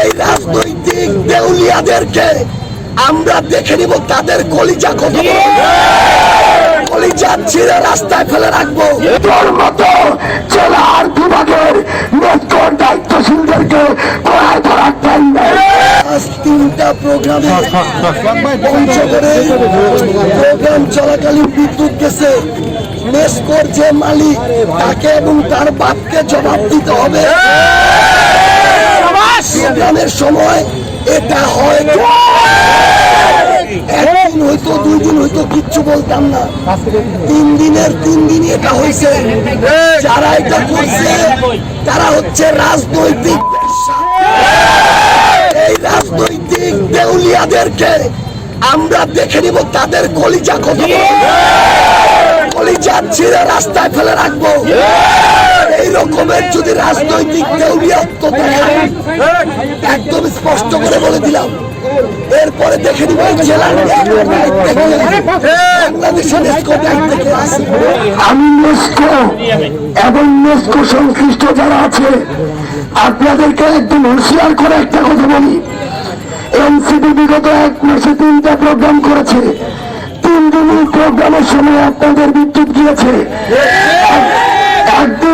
এই রাজনৈতিক দেউলিয়াদেরকে আমরা দেখে নিব তাদের কলিজা কত। কলিজা ছিঁড়ে রাস্তায় ফেলে রাখব তোর মতো জেলার বিভাগের মেট্রোর দায়িত্বশীলদেরকে টাইম নেই। আজ তিনটা প্রোগ্রামে পঞ্চগড়ে প্রোগ্রাম চলাকালীন বিদ্যুৎ গেছে মেসকোর যে মালিক তাকে এবং তার বাপকে জবাব দিতে হবে প্রোগ্রামের সময় এটা হয় একদিন হয়তো দুই দিন হয়তো কিচ্ছু বলতাম না তিন দিনের, তিন দিনই এটা হয়েছে যারা এটা করছে, তারা হচ্ছে রাজনৈতিক। এই রাজনৈতিক দেউলিয়াদেরকে আমরা দেখে নিব, তাদের কলিজা কত। কলিজা ছিঁড়ে রাস্তায় ফেলে রাখব রকমের যদি রাজনৈতিক একদম স্পষ্ট করে বলে দিলাম। এরপরে দেখে নিব আমি এবং নেস্কো সংশ্লিষ্ট যারা আছে, আপনাদেরকে একদম হুঁশিয়ার করে একটা কথা বলি। এনসিপি বিগত এক মাসে তিনটা প্রোগ্রাম করেছে। তিন দিনই প্রোগ্রামের সময় আপনাদের বিদ্যুৎ গিয়েছে।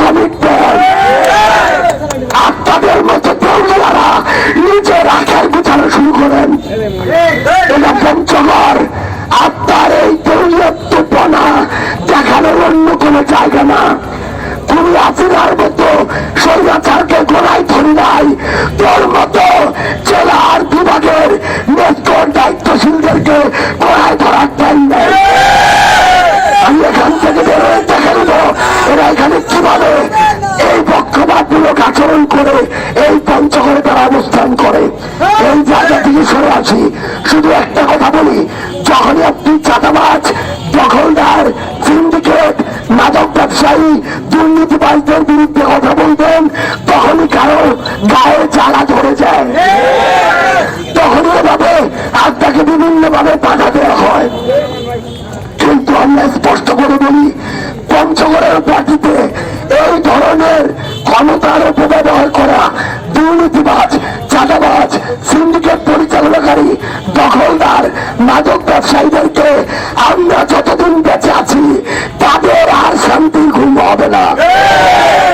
কমিটমেন্ট আপনাদের মতো তরুণরা নিজের আখের গুছানো শুরু করেন। এটা পঞ্চগড় আপনার এই তরুণত্বপনা দেখানোর অন্য কোনো জায়গা না। তুমি আসিনার মতো সৈরাচারকে গোড়ায় শুধু একটা কথা বলি, যখনই আপনি চাঁদাবাজ, দখলদার সিন্ডিকেট মাদক ব্যবসায়ী, দুর্নীতিবাজদের বিরুদ্ধে কথা বলবেন, তখনই কারও গায়ে জ্বালা ধরে যায়। তখনই এভাবে আপনাকে বিভিন্ন ভাবে বাধা দেওয়া হয়। কিন্তু আমরা স্পষ্ট করে বলি, পঞ্চগড়ের পার্টিতে এই ধরনের ক্ষমতার অপব্যবহার করা দুর্নীতিবাজ